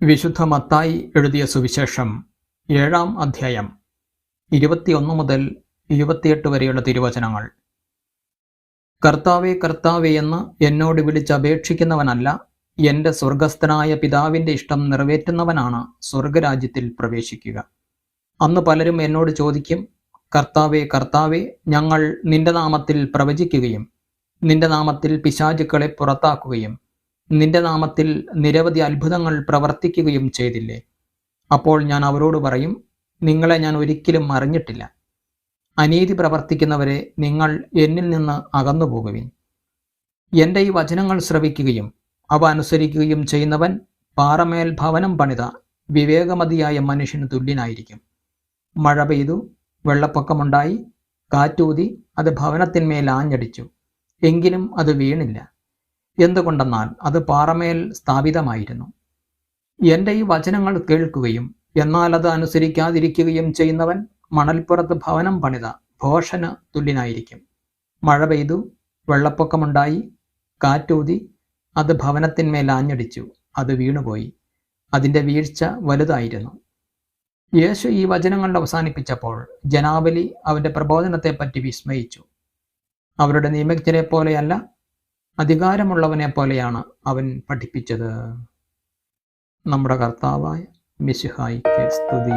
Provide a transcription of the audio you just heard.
വിശുദ്ധ മത്തായി എഴുതിയ സുവിശേഷം ഏഴാം അധ്യായം ഇരുപത്തിയൊന്ന് മുതൽ ഇരുപത്തിയെട്ട് വരെയുള്ള തിരുവചനങ്ങൾ. കർത്താവെ കർത്താവെ എന്ന് എന്നോട് വിളിച്ചപേക്ഷിക്കുന്നവനല്ല എന്റെ സ്വർഗസ്ഥനായ പിതാവിന്റെ ഇഷ്ടം നിറവേറ്റുന്നവനാണ് സ്വർഗരാജ്യത്തിൽ പ്രവേശിക്കുക. അന്ന് പലരും എന്നോട് ചോദിക്കും കർത്താവെ കർത്താവെ ഞങ്ങൾ നിന്റെ നാമത്തിൽ പ്രവചിക്കുകയും നിന്റെ നാമത്തിൽ പിശാചുക്കളെ പുറത്താക്കുകയും നിന്റെ നാമത്തിൽ നിരവധി അത്ഭുതങ്ങൾ പ്രവർത്തിക്കുകയും ചെയ്തില്ലേ? അപ്പോൾ ഞാൻ അവരോട് പറയും നിങ്ങളെ ഞാൻ ഒരിക്കലും അറിഞ്ഞിട്ടില്ല അനീതി പ്രവർത്തിക്കുന്നവരെ നിങ്ങൾ എന്നിൽ നിന്ന് അകന്നു പോകുവിൻ എന്റെ ഈ വചനങ്ങൾ ശ്രവിക്കുകയും അവ അനുസരിക്കുകയും ചെയ്യുന്നവൻ പാറമേൽ ഭവനം പണിത വിവേകമതിയായ മനുഷ്യന് തുല്യനായിരിക്കും. മഴ പെയ്തു വെള്ളപ്പൊക്കമുണ്ടായി കാറ്റൂതി അത് ഭവനത്തിന്മേൽ ആഞ്ഞടിച്ചു. എങ്കിലും അത് വീണില്ല. എന്തുകൊണ്ടെന്നാൽ അത് പാറമേൽ സ്ഥാപിതമായിരുന്നു. എന്റെ ഈ വചനങ്ങൾ കേൾക്കുകയും എന്നാൽ അത് അനുസരിക്കാതിരിക്കുകയും ചെയ്യുന്നവൻ മണൽപ്പുറത്ത് ഭവനം പണിത ഭോഷന് തുല്യനായിരിക്കും. മഴ പെയ്തു വെള്ളപ്പൊക്കമുണ്ടായി കാറ്റൂതി അത് ഭവനത്തിന്മേൽ ആഞ്ഞടിച്ചു അത് വീണുപോയി അതിന്റെ വീഴ്ച വലുതായിരുന്നു. യേശു ഈ വചനങ്ങൾ അവസാനിപ്പിച്ചപ്പോൾ ജനാവലി അവന്റെ പ്രബോധനത്തെപ്പറ്റി വിസ്മയിച്ചു. അവരുടെ നിയമജ്ഞരെ പോലെയല്ല അധികാരമുള്ളവനെ പോലെയാണ് അവൻ പഠിപ്പിച്ചത്. നമ്മുടെ കർത്താവായ മിശിഹായിക്ക് സ്തുതി.